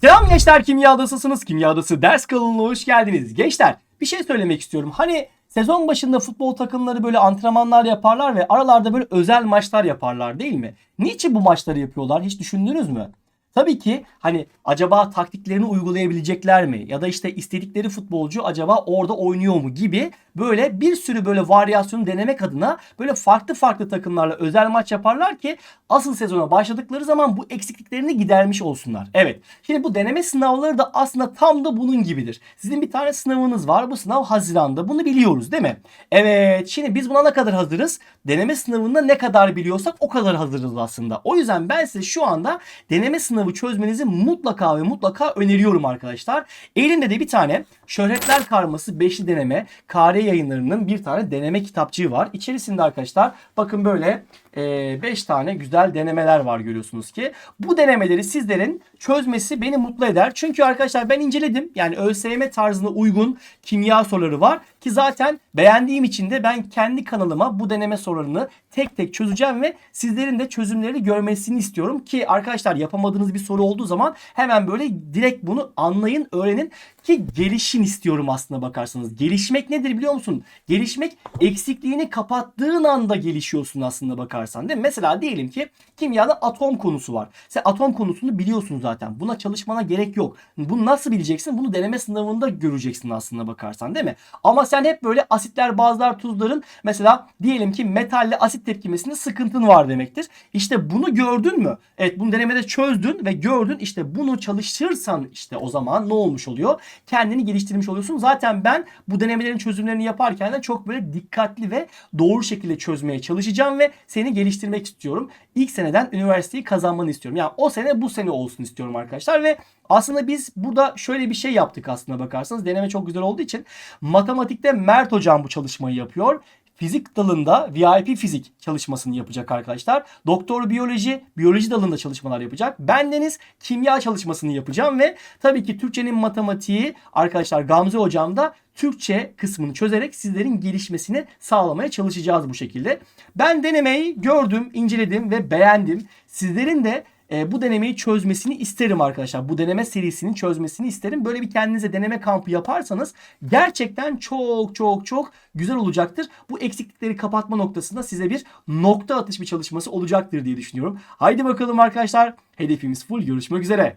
Selam gençler Kimya Adasısınız. Kimya Adası ders kanalına hoş geldiniz. Gençler bir şey söylemek istiyorum. Hani sezon başında futbol takımları böyle antrenmanlar yaparlar ve aralarda böyle özel maçlar yaparlar değil mi? Niçin bu maçları yapıyorlar hiç düşündünüz mü? Tabii ki hani acaba taktiklerini uygulayabilecekler mi? Ya da işte istedikleri futbolcu acaba orada oynuyor mu gibi böyle bir sürü böyle varyasyonu denemek adına böyle farklı farklı takımlarla özel maç yaparlar ki asıl sezona başladıkları zaman bu eksikliklerini gidermiş olsunlar. Evet. Şimdi bu deneme sınavları da aslında tam da bunun gibidir. Sizin bir tane sınavınız var. Bu sınav Haziran'da. Bunu biliyoruz değil mi? Evet. Şimdi biz buna ne kadar hazırız? Deneme sınavında ne kadar biliyorsak o kadar hazırız aslında. O yüzden ben size şu anda deneme sınavı çözmenizi mutlaka ve mutlaka öneriyorum arkadaşlar. Elimde de bir tane Şöhretler Karması 5'li deneme KR yayınlarının bir tane deneme kitapçığı var. İçerisinde arkadaşlar bakın böyle 5 tane güzel denemeler var görüyorsunuz ki. Bu denemeleri sizlerin çözmesi beni mutlu eder. Çünkü arkadaşlar ben inceledim. Yani ÖSYM tarzına uygun kimya soruları var. Ki zaten beğendiğim için de ben kendi kanalıma bu deneme sorularını tek tek çözeceğim ve sizlerin de çözümlerini görmesini istiyorum. Ki arkadaşlar yapamadığınız bir soru olduğu zaman hemen böyle direkt bunu anlayın, öğrenin ki gelişin istiyorum aslında bakarsanız. Gelişmek nedir biliyor musun? Gelişmek eksikliğini kapattığın anda gelişiyorsun aslında bakarsan değil mi? Mesela diyelim ki kimyada atom konusu var. Sen atom konusunu biliyorsun zaten. Buna çalışmana gerek yok. Bunu nasıl bileceksin? Bunu deneme sınavında göreceksin aslında bakarsan değil mi? Ama sen hep böyle asitler, bazılar, tuzların mesela diyelim ki metalle asit tepkimesinde sıkıntın var demektir. İşte bunu gördün mü? Evet bunu denemede çözdün ve gördün. İşte bunu çalışırsan işte o zaman ne olmuş oluyor? Kendini geliştirmiş oluyorsun. Zaten ben bu denemelerin çözümlerini yaparken de çok böyle dikkatli ve doğru şekilde çözmeye çalışacağım ve seni geliştirmek istiyorum. İlk seneden üniversiteyi kazanmanı istiyorum. Yani o sene bu sene olsun istiyorum arkadaşlar ve aslında biz burada şöyle bir şey yaptık aslında bakarsanız. Deneme çok güzel olduğu için matematikte Mert hocam bu çalışmayı yapıyor. Fizik dalında VIP fizik çalışmasını yapacak arkadaşlar. Doktor biyoloji, biyoloji dalında çalışmalar yapacak. Ben Deniz kimya çalışmasını yapacağım ve tabii ki Türkçenin matematiği arkadaşlar Gamze hocam da Türkçe kısmını çözerek sizlerin gelişmesini sağlamaya çalışacağız bu şekilde. Ben denemeyi gördüm, inceledim ve beğendim. Sizlerin de e, bu denemeyi çözmesini isterim arkadaşlar. Bu deneme serisinin çözmesini isterim. Böyle bir kendinize deneme kampı yaparsanız gerçekten çok çok çok güzel olacaktır. Bu eksiklikleri kapatma noktasında size bir nokta atış bir çalışması olacaktır diye düşünüyorum. Haydi bakalım arkadaşlar. Hedefimiz full. Görüşmek üzere.